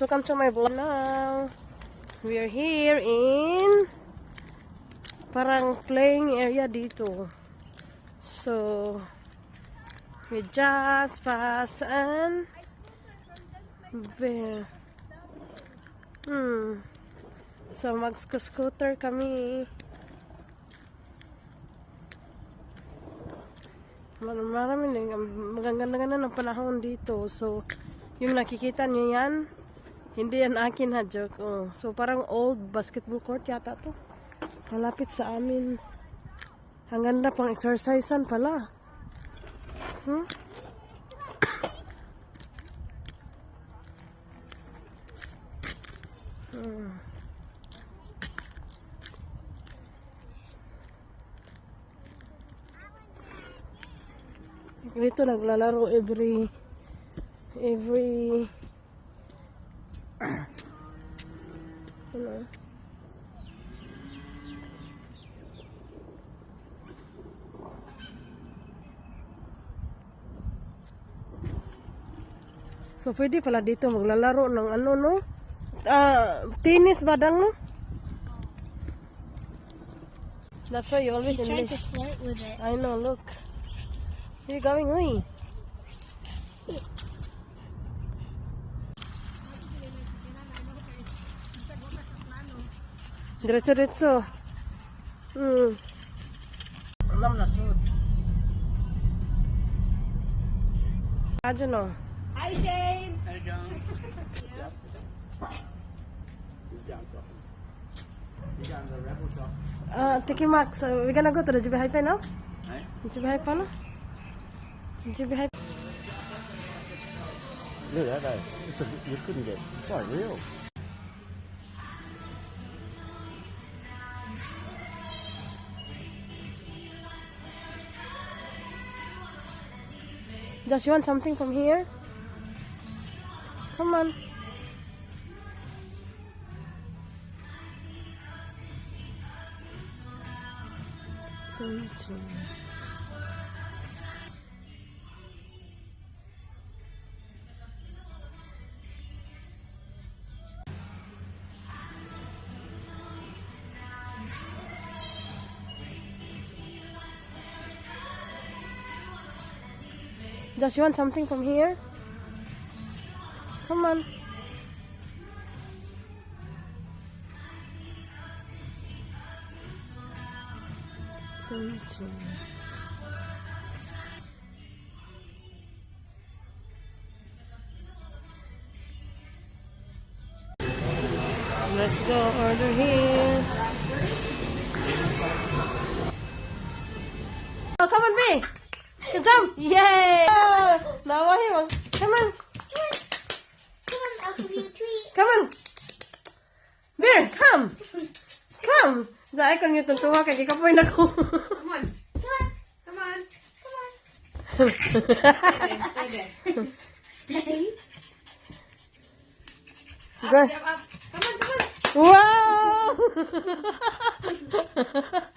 Welcome to my vlog now. We are here in parang playing area dito. So, we just pass and there. Hmm. So, mag-scooter kami. Mar- Marami din. Magaganda-ganda ng panahon dito. So, yung nakikita niyo yan, hindi yan akin ha, joke. Oh. So, parang old basketball court yata to. Malapit sa amin. Ang ganda pang exercisean pala. Hmm? Hmm. Dito naglalaro every every ano So pwede pala dito maglalaro ng ano no? Ah, tennis badang no? That's why you always He's trying to English. flirt with it. I know, look. Where you going, uy? Diretso, diretso. Hmm. Alam na sud. Adyo no. Hi, Shane. Uh, Tiki Max, uh, we gonna go to the JB Hype now? Right? JB Hype no? JB Hype. Look at that. It's a, you couldn't get. It's not real. Josh, you want something from here? Come on. Don't you- Josh, you want something from here? Come on. Let's go order here. Oh, come on. Good job. Yay! Come on. Bear, come. Come. Sa ko niyo tuntuha kay gikapoy na ko. Come on. Come on. Come on. Come on. Stay. Go. Up, up. Come on, come on. Wow!